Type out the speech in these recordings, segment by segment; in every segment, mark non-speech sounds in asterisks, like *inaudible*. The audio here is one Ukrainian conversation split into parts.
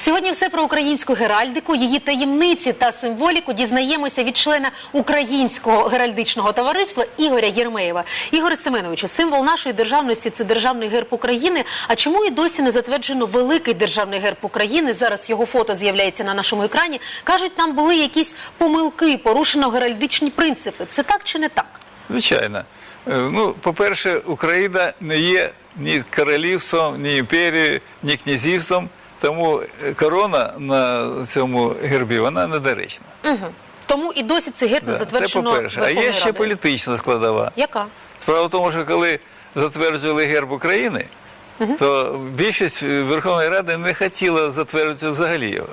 Сьогодні все про українську геральдику, її таємниці та символіку дізнаємося від члена українського геральдичного товариства Ігоря Єрмеєва. Ігоре Семеновичу, символ нашої державності це державний герб України. А чому і досі не затверджено великий державний герб України? Зараз його фото з'являється на нашому екрані. кажуть, там були якісь помилки, порушено геральдичні принципи. Це так чи не так? Звичайно. Е, Ну, по-перше, Україна не є ні королівством, ні імперією, ні князівством, тому е, корона на цьому гербі вона недоречна. Угу. Тому і досі цей герб не Да, Це затверджено. по-перше. А є Верховною ще Радою. політична складова. Яка? Справа в тому, що коли затверджували герб України, то більшість е, Верховної Ради не хотіла затверджувати взагалі його.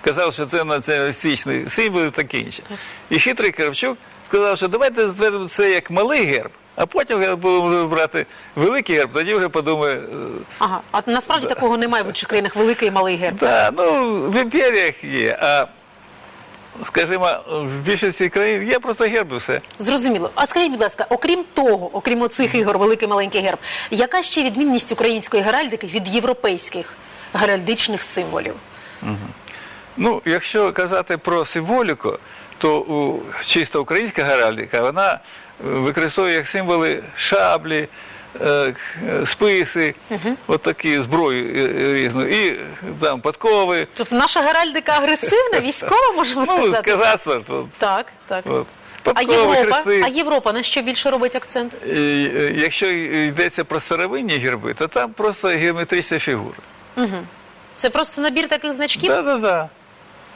Казав, що це націоналістичний символ і таке інше. І хитрий Кравчук сказав, що давайте затвердимо це як малий герб, а потім коли будемо брати великий герб, тоді вже подумає. е, Ага, а насправді такого немає в інших країнах великий і малий герб. Да, ну в імперіях є, а скажімо, в більшості країн є просто герб і все. Зрозуміло. А скажіть, будь ласка, окрім того, окрім оцих ігор, великий маленький герб, яка ще відмінність української геральдики від європейських геральдичних символів? Ну, якщо казати про символіку, то у, чисто українська геральдика, вона використовує як символи шаблі, е, списи, от такі зброю е, е, різну, і там подкови. Тобто наша геральдика агресивна, *laughs* військова, можемо Ну, сказати? казацтво. От, Так, так. от. А Європа? хрести. А Європа на що більше робить акцент? Якщо йдеться про старовинні герби, то там просто геометрична фігура. Це просто набір таких значків? Так, так, так.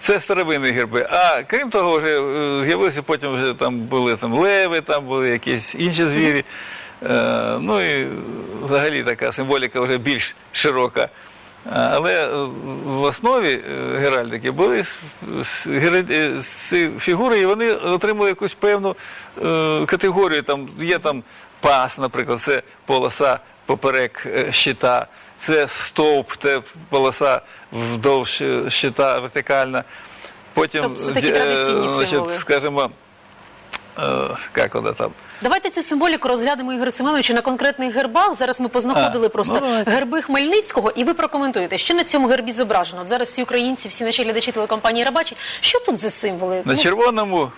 Це старовинні герби. А крім того, вже е, з'явилися потім вже там були там леви, там були якісь інші звірі. Е, ну і взагалі така символіка вже більш широка. Але е, в основі геральдики були ці фігури, і вони отримали якусь певну категорію. Там є там пас, наприклад, це полоса поперек щита, це стовп, це полоса вдовж е, щита вертикальна. Потім, Тобто це такі е, традиційні значить, символи. скажімо, е, як вона там. Давайте цю символіку розглянемо Ігор Семеновичу на конкретних гербах. Зараз ми познаходили А, просто ну, герби Хмельницького, і ви прокоментуєте, що на цьому гербі зображено. От зараз всі українці, всі наші глядачі телекомпанії Рабачі. Що тут за символи? На Ну, червоному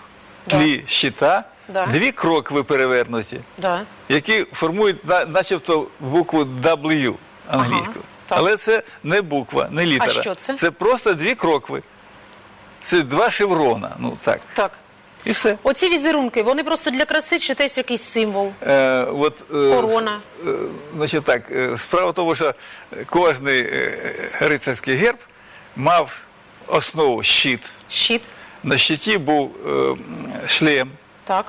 тлі щита Да. дві крокви перевернуті. да. які формують на- начебто букву W англійську. Ага. Але це не буква, не літера. що це? Це просто дві крокви. Це два шеврона. Ну так. Так. І все. Оці візерунки, вони просто для краси чи теж якийсь символ? Е, от, е, Корона. е, значить так, е, справа в тому, що кожний е, рицарський герб мав основу щит. Щит. На щиті був е, шлем. Так.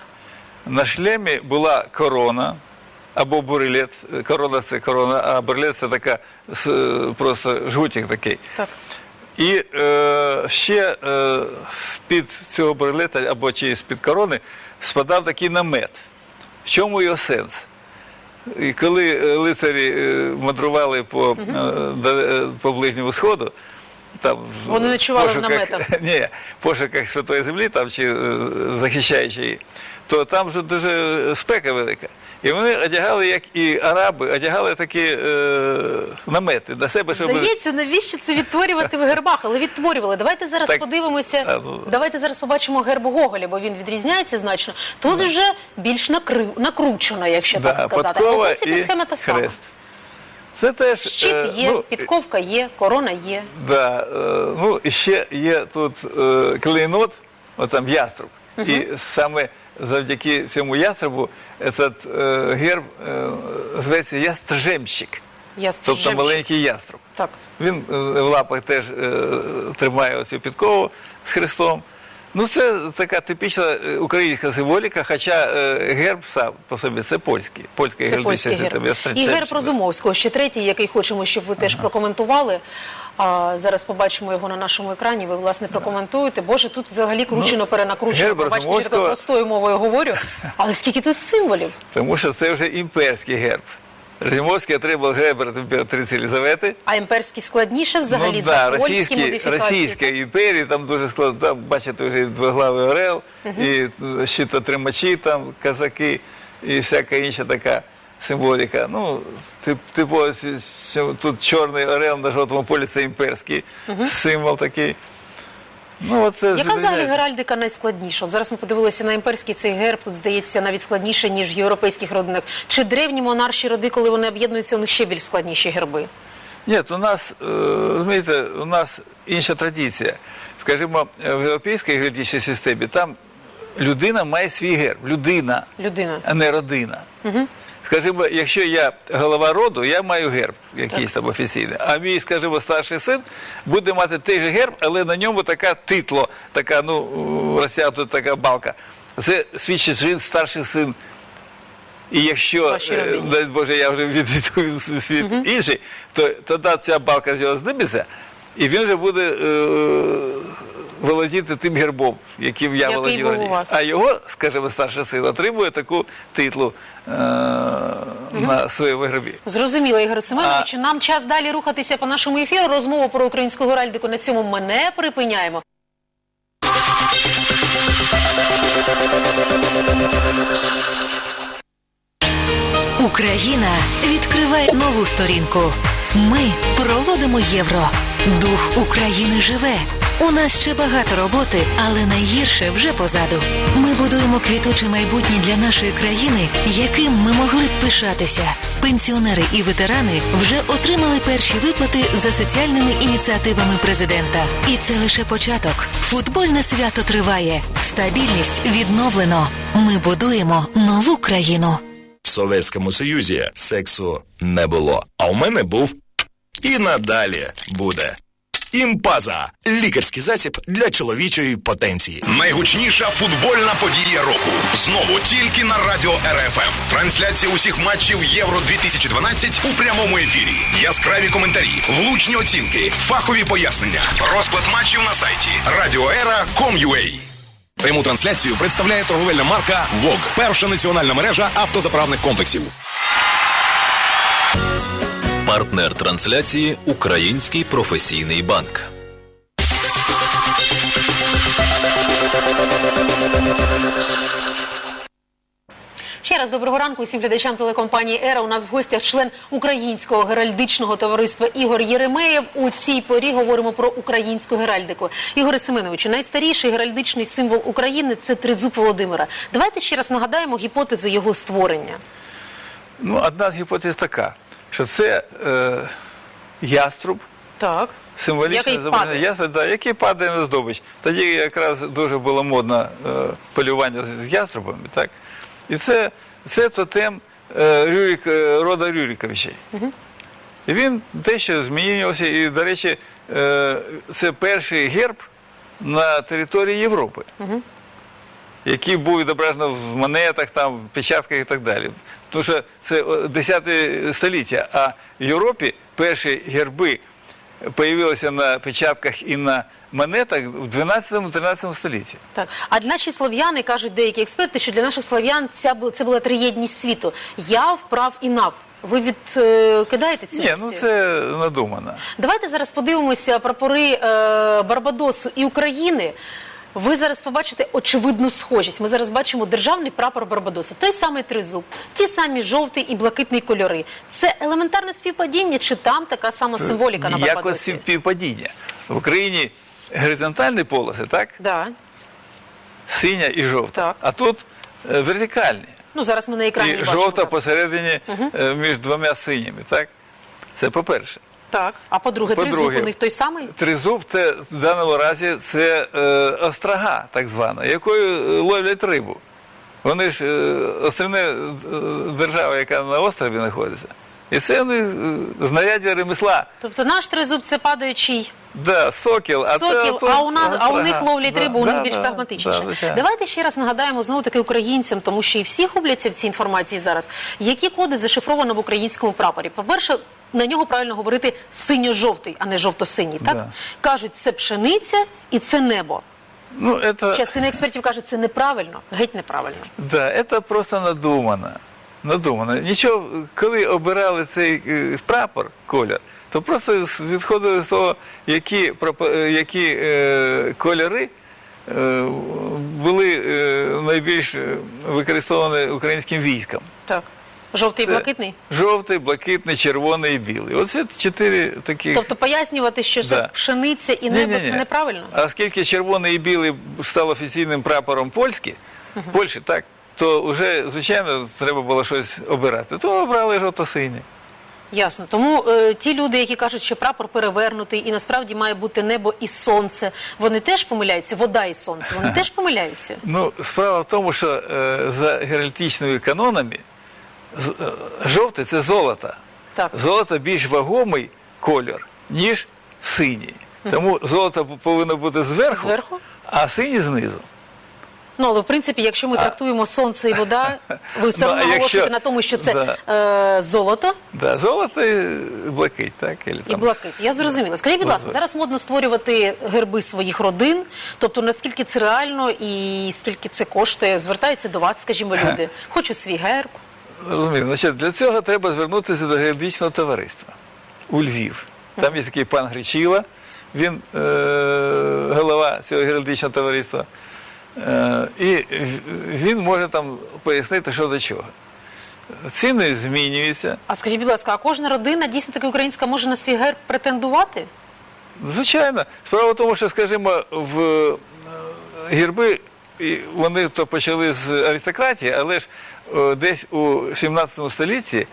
На шлемі була корона або бурилет. Корона це корона, а бурилет це така е, просто жгутик такий. Так. І е, ще е, з-під цього бурилета або чи з-під корони спадав такий намет. В чому його сенс? І коли е, лицарі е, мандрували по, е, е, по ближньому сходу, там Вони ночували в наметах. *laughs* Ні, в пошуках Святої Землі, там чи е, захищаючи її, то там вже дуже спека велика. І вони одягали, як і араби, одягали такі е, намети на себе, щоб Здається, навіщо це відтворювати в гербах? Але відтворювали. Давайте зараз Так, подивимося. а, ну. Давайте зараз побачимо герб Гоголя, бо він відрізняється значно. Тут вже більш накрив, накручено, якщо да, так сказати. А в подкова принципі і схема та сама. хрест. Це теж Щит е, є, ну, підковка є, корона є. Да, е, ну і ще є тут клейнот, от там яструб. І саме завдяки цьому яструбу этот е, герб е, зветься ястржемщик, Я тобто маленький яструб. Так. Він е, в лапах теж е, тримає оцю підкову з хрестом. Ну, це така типічна українська символіка, хоча герб сам по собі це польський. Польська Це польський герб. І герб Розумовського, ще третій, який хочемо, щоб ви теж прокоментували. А зараз побачимо його на нашому екрані. Ви власне прокоментуєте. Боже, тут взагалі кручено, перенакручено. Ну, герб Ви Бачите, що я такою простою мовою говорю. Але скільки тут символів? Тому що це вже імперський герб. Римовський отримав герб імператриці Єлизавети. А імперський складніше взагалі ну, за польські російські, модифікації. Російська імперія, там дуже складно, там, бачите, вже двоглавий орел, і щитотримачі, там, казаки, і всяка інша така символіка. Ну, тип, типу, тут чорний орел на жовтому полі це імперський символ такий. Ну, оце Яка взагалі геральдика найскладніша? От зараз ми подивилися на імперський цей герб, тут здається навіть складніше, ніж в європейських родинах. Чи древні монарші роди, коли вони об'єднуються, у них ще більш складніші герби? Ні, у нас, е, розумієте, у нас інша традиція. Скажімо, в європейській геральдичній системі там людина має свій герб. Людина, Людина. а не родина. Скажімо, якщо я голова роду, я маю герб якийсь там офіційний. А мій, скажімо, старший син буде мати той же герб, але на ньому така титло, така, ну, розтягнута така балка. Це свідчить, що він старший син. І якщо, е, дай Боже, я вже відійду в світ інший, то тоді ця балка з нього зніметься, і він вже буде е, володіти тим гербом, яким я Який володів. раніше. А його, скажімо, старший син отримує таку титлу на своєму гербі. Зрозуміло, Ігор Семеновичу. Нам час далі рухатися по нашому ефіру. Розмову про українську геральдику на цьому ми не припиняємо. Україна відкриває нову сторінку. Ми проводимо євро. Дух України живе. У нас ще багато роботи, але найгірше вже позаду. Ми будуємо квітуче майбутнє для нашої країни, яким ми могли б пишатися. Пенсіонери і ветерани вже отримали перші виплати за соціальними ініціативами президента. І це лише початок. Футбольне свято триває. Стабільність відновлено. Ми будуємо нову країну. В Совєтському Союзі сексу не було. А у мене був і надалі буде. Імпаза лікарський засіб для чоловічої потенції. Найгучніша футбольна подія року. Знову тільки на радіо РФМ. Трансляція усіх матчів Євро 2012 у прямому ефірі. Яскраві коментарі, влучні оцінки, фахові пояснення. Розклад матчів на сайті radioera.com.ua Пряму трансляцію представляє торговельна марка ВОГ. Перша національна мережа автозаправних комплексів. Партнер трансляції Український професійний банк. Ще раз доброго ранку усім глядачам телекомпанії Ера. У нас в гостях член українського геральдичного товариства Ігор Єремеєв. У цій порі говоримо про українську геральдику. Ігоре Семеновичу, найстаріший геральдичний символ України це тризуб Володимира. Давайте ще раз нагадаємо гіпотези його створення. Ну, одна з гіпотез така, що це е, яструб, Так. символічне Який падає. яструб, да, який падає на здобич. Тоді якраз дуже було модно е, полювання з- з яструбами, так? І це, це тотем е, Рюрик, е, рода Рюриковичей. І він дещо змінювався, і, до речі, е, це перший герб на території Європи, який був відображено в монетах, там, в печатках і так далі. Тому що це о, 10 століття, а в Європі перші герби появилися на печатках і на монетах в 12-13 столітті. Так, а для наші слов'яни кажуть деякі експерти, що для наших слов'ян ця це була триєдність світу. Яв, прав і нав. Ви відкидаєте цю Ні, ну це надумано. Давайте зараз подивимося прапори е, Барбадосу і України. Ви зараз побачите очевидну схожість. Ми зараз бачимо державний прапор Барбадосу. Той самий тризуб, ті самі жовтий і блакитний кольори. Це елементарне співпадіння, чи там така сама символіка на Якось співпадіння. В Україні горизонтальні полоси, так? Да. Синя і жовта. Так. А тут е, вертикальні. Ну зараз ми на екрані І бачимо. жовта посередині е, між двома синіми, так? Це по-перше. Так. А по-друге, тризуб у них той самий? Тризуб це в даному разі це е, острога, так звана, якою е, ловлять рибу. Вони ж е, острівна е, держава, яка на острові знаходиться. І це вони е, знаряддя ремесла. Тобто наш тризуб це падаючий Да, сокіл, а, сокіл, це, а у нас, а у них ловлять Да, рибу, у да, них більш да, прагматичніше. да, звичайно. Давайте ще раз нагадаємо знову таки українцям, тому що і всі губляться в цій інформації зараз. Які коди зашифровано в українському прапорі? По-перше, на нього правильно говорити синьо-жовтий, а не жовто-синій. Так Да. кажуть, це пшениця і це небо. Ну, это, Частина експертів каже, це неправильно, геть неправильно. да, это просто надумано. Надумано. Нічого, коли обирали цей е, прапор, колір, то просто відходили з того, які, е, які е, кольори е, були е, найбільш е, використовані українським військом. Так. Жовтий Це блакитний? Жовтий, блакитний, червоний і білий. Оце чотири такі. Тобто пояснювати, що це Да. пшениця і небо Ні-ні-ні. це неправильно? А оскільки червоний і білий став офіційним прапором Польськи, Польщі, так, то вже, звичайно, треба було щось обирати. То обрали жовто-синє. Ясно. Тому е, ті люди, які кажуть, що прапор перевернутий і насправді має бути небо і сонце, вони теж помиляються, вода і сонце, вони теж помиляються. Ну, справа в тому, що е, за геральдичними канонами е, це золото. Так. Золото більш вагомий кольор, ніж синій. Тому золото повинно бути зверху, Зверху? а синій знизу. Ну, але в принципі, якщо ми трактуємо сонце і вода, *laughs* ви все Ну, одно якщо- наголошуєте на тому, що це е, золото Да, золото і блакить, так? Или і там блакить. Я зрозуміла. Скажіть, будь ласка, зараз модно створювати герби своїх родин. Тобто, наскільки це реально і скільки це коштує? Звертаються до вас, скажімо, *laughs* люди. Хочу свій герб. Розумію. Значить, для цього треба звернутися до героїчного товариства у Львів. Там є такий пан Гречила, він е, голова цього геральдичного товариства. Е, і він може там пояснити, що до чого. Ціни змінюються. А скажіть, будь ласка, а кожна родина дійсно таки українська може на свій герб претендувати? Звичайно. Справа в тому, що, скажімо, в е, герби і вони то почали з аристократії, але ж десь у 17 столітті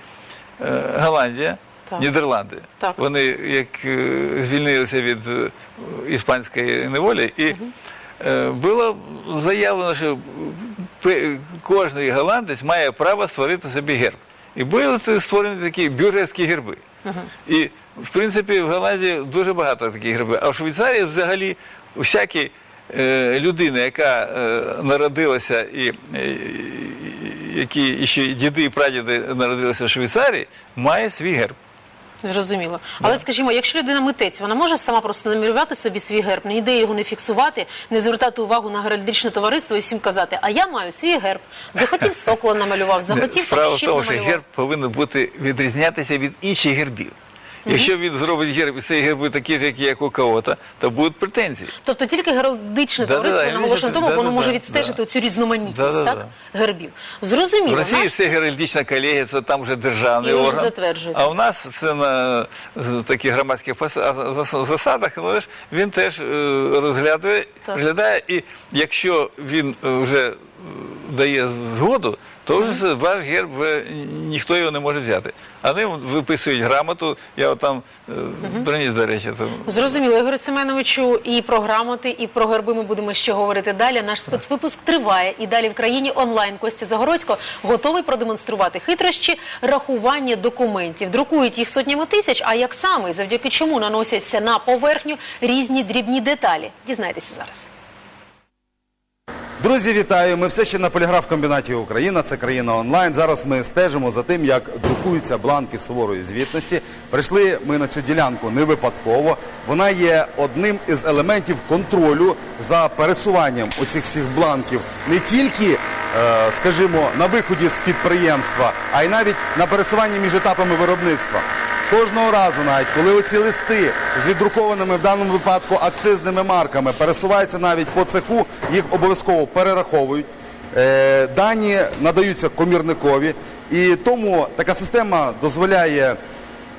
е, Голландія, Так. Нідерланди, Так. вони як е, звільнилися від е, іспанської неволі, і е, було заявлено, що кожний голландець має право створити собі герб. І були створені такі бюргерські герби. І, в принципі, в Голландії дуже багато таких гербів. А в Швейцарії взагалі всякі е, людина, яка е, народилася і- які ще діди і прадіди народилися в Швейцарії, має свій герб. Зрозуміло. Але скажімо, якщо людина митець, вона може сама просто намірювати собі свій герб, ніде його не фіксувати, не звертати увагу на геральдичне товариство і всім казати, а я маю свій герб. Захотів сокола намалював, захотів Справа там в тому, що герб повинен бути відрізнятися від інших гербів. Якщо він зробить герб, і цей герб такі ж, які як у кого-то, то будуть претензії. Тобто тільки геральдичне Да-да-да, товариство я наголошує на тому, вижу, воно да-да-да, може да. відстежити цю різноманітність Да-да-да. так, гербів. В Зрозуміло. Росії Наш- все геральдична колегія, це там вже державний І вже орган. А у нас це на з- таких громадських пос- а, зас- засадах, але ж він теж е, розглядає, Так. розглядає, і якщо він е, вже е, дає згоду, то вже ваш герб вже ніхто його не може взяти. А вони виписують грамоту, я от там е, приніс, до речі. Там, Зрозуміло, Ігор Семеновичу, і про грамоти, і про герби ми будемо ще говорити далі. Наш спецвипуск триває і далі в країні онлайн. Костя Загородько готовий продемонструвати хитрощі рахування документів. Друкують їх сотнями тисяч. А як саме і завдяки чому наносяться на поверхню різні дрібні деталі? Дізнайтеся зараз. Друзі, вітаю! Ми все ще на поліграф-комбінаті Україна, це країна онлайн. Зараз ми стежимо за тим, як друкуються бланки суворої звітності. Прийшли ми на цю ділянку не випадково. Вона є одним із елементів контролю за пересуванням оцих всіх бланків не тільки, е, скажімо, на виході з підприємства, а й навіть на пересуванні між етапами виробництва. Кожного разу, навіть коли оці листи з віддрукованими в даному випадку акцизними марками пересуваються навіть по цеху, їх обов'язково перераховують. Е, Дані надаються комірникові, і тому така система дозволяє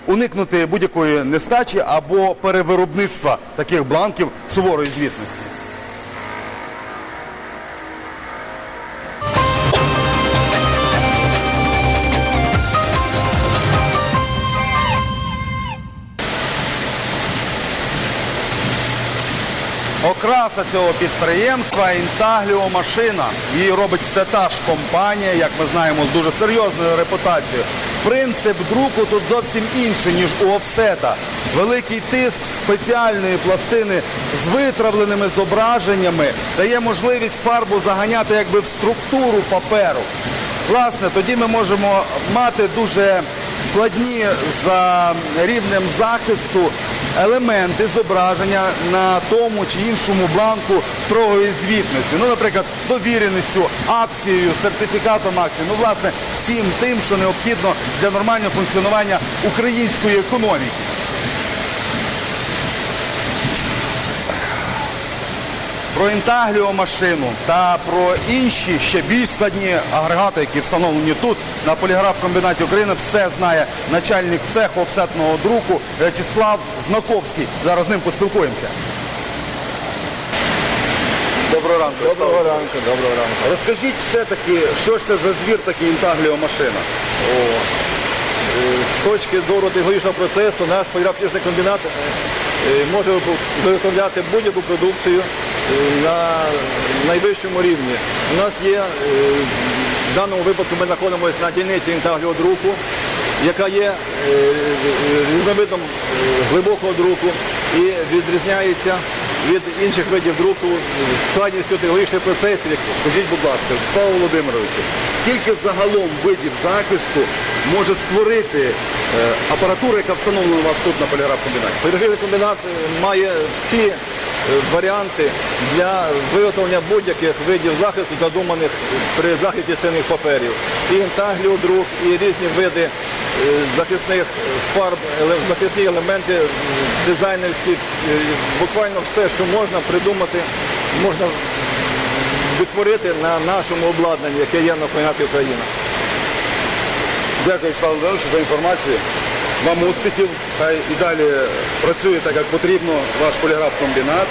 уникнути будь-якої нестачі або перевиробництва таких бланків суворої звітності. Окраса цього підприємства інтагліо машина. Її робить все та ж компанія, як ми знаємо, з дуже серйозною репутацією. Принцип друку тут зовсім інший, ніж у офсета. Великий тиск спеціальної пластини з витравленими зображеннями дає можливість фарбу заганяти якби в структуру паперу. Власне, тоді ми можемо мати дуже складні за рівнем захисту елементи зображення на тому чи іншому бланку строгої звітності. Ну, наприклад, довіреністю, акцією, сертифікатом акції. Ну, власне, всім тим, що необхідно для нормального функціонування української економіки. Про інтагліомашину та про інші ще більш складні агрегати, які встановлені тут на поліграф-комбінаті України, все знає начальник цеху офсетного друку В'ячеслав Знаковський. Зараз з ним поспілкуємося. Доброго ранку. Доброго ранку, доброго ранку. Розкажіть все-таки, що ж це за звір такий інтагліомашина? О, е, з точки зору технологічного процесу наш поліграфічний комбінат е, може виготовляти будь-яку продукцію е, на найвищому рівні. У нас є, е, в даному випадку ми знаходимося на дільниці інтагліодруку, яка є е, різновидом е, глибокого друку і відрізняється від інших видів друку складністю технологічних процесів, Скажіть, будь ласка, Вячеславу Володимировичу, скільки загалом видів захисту може створити е, апаратура, яка встановлена у вас тут на поліграф-комбінаті? Поліграфічний комбінат е, має всі е, варіанти для виготовлення будь-яких видів захисту, задуманих при захисті цінних паперів. І інтагліодрук, і різні види захисних фарб, захисні елементи е, дизайнерські, е, буквально все, що можна придумати, можна витворити на нашому обладнанні, яке є на комбінаті Україна. Дякую, Вячеславу Володимировичу, за інформацію. Вам успіхів. Хай і далі працює так, як потрібно ваш поліграф-комбінат.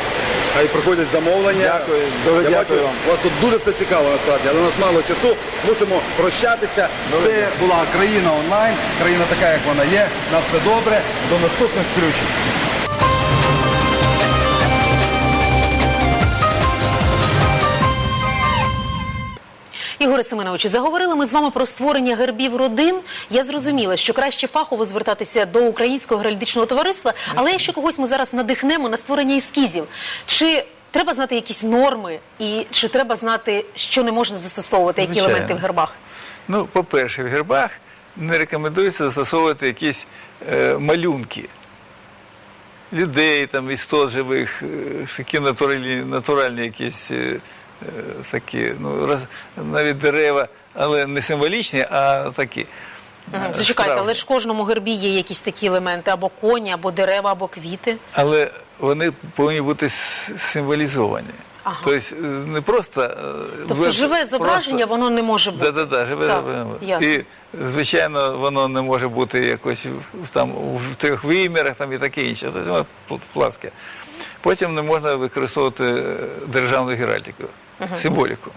Хай приходять замовлення. Дякую. Дуже Я дякую бачу, вам. у вас тут дуже все цікаво насправді, але у нас мало часу. Мусимо прощатися. Це була країна онлайн, країна така, як вона є. На все добре. До наступних включень. Ігоре Семеновичу, заговорили ми з вами про створення гербів родин. Я зрозуміла, що краще фахово звертатися до українського геральдичного товариства, але якщо когось ми зараз надихнемо на створення ескізів, чи треба знати якісь норми, і чи треба знати, що не можна застосовувати, які Звичайно. елементи в гербах? Ну, по-перше, в гербах не рекомендується застосовувати якісь е, малюнки. Людей, там, істот живих, е, такі натуральні, натуральні якісь е, е, такі, ну, роз, навіть дерева, але не символічні, а такі. Е, Зачекайте, але ж в кожному гербі є якісь такі елементи, або коні, або дерева, або квіти. Але вони повинні бути символізовані. Ага. Тобто е, не просто. е, Тобто ви- живе зображення, просто- воно не може бути. Да, да, да, живе Так, зображення. І, звичайно, воно не може бути якось там, в трьох вимірах там, і таке інше. Тобто воно пласке. Потім не можна використовувати е, державну геральдику, символіку.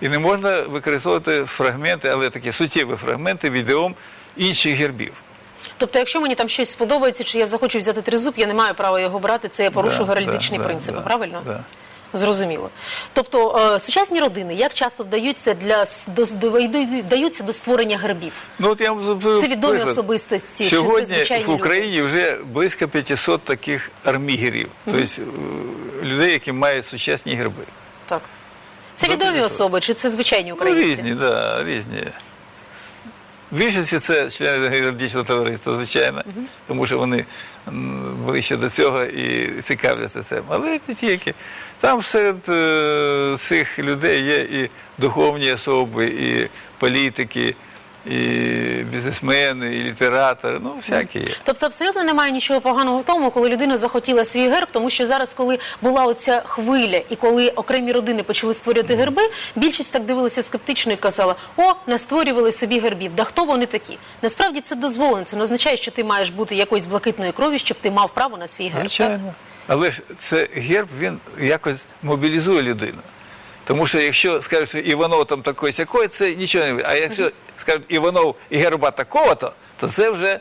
І не можна використовувати фрагменти, але такі суттєві фрагменти відеом інших гербів. Тобто, якщо мені там щось сподобається, чи я захочу взяти тризуб, я не маю права його брати, це я порушу Да, геральдичні да, принципи, да, правильно? Да. Зрозуміло. Тобто е, сучасні родини як часто вдаються для до, вдаються до створення гербів? Ну, от я вам Це відомі приклад. особистості, чи це Сьогодні звичайні в Україні вже близько 500 таких армігерів, тобто е, людей, які мають сучасні герби. Так. Це До відомі 500. особи, чи це звичайні Ну, українці? різні, да, різні. Більшості це члени героїчного товариства, звичайно, тому що вони були ближче до цього і цікавляться цим. Але не тільки. Там серед е, цих людей є і духовні особи, і політики, і бізнесмени, і літератори, ну, всякі є. Тобто абсолютно немає нічого поганого в тому, коли людина захотіла свій герб, тому що зараз, коли була оця хвиля, і коли окремі родини почали створювати герби, більшість так дивилася скептично і казала: о, настворювали собі гербів. Да хто вони такі? Насправді це дозволено. Це не означає, що ти маєш бути якоїсь блакитної крові, щоб ти мав право на свій герб. Так? Звичайно. Але ж це герб, він якось мобілізує людину. Тому що якщо скажуть, що Іванов там такий сякой, це нічого не буде. А якщо скажуть Іванов і герба такого-то, то це вже,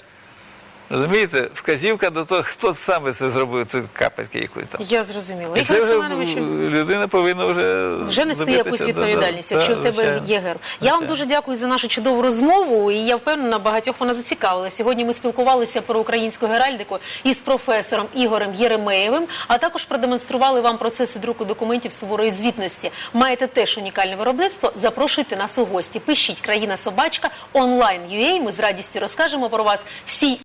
розумієте, вказівка до того, хто саме це зробив, це капельки якось там. Я зрозуміла. І це вже людина повинна вже вже нести добитися, якусь да, да, відповідальність, якщо в тебе звичайно. є герб. Я вам Звичайно. дуже дякую за нашу чудову розмову, і я впевнена, багатьох вона зацікавила. Сьогодні ми спілкувалися про українську геральдику із професором Ігорем Єремеєвим, а також продемонстрували вам процеси друку документів суворої звітності. Маєте теж унікальне виробництво? Запрошуйте нас у гості. Пишіть країна собачка онлайн.ua. Ми з радістю розкажемо про вас всі.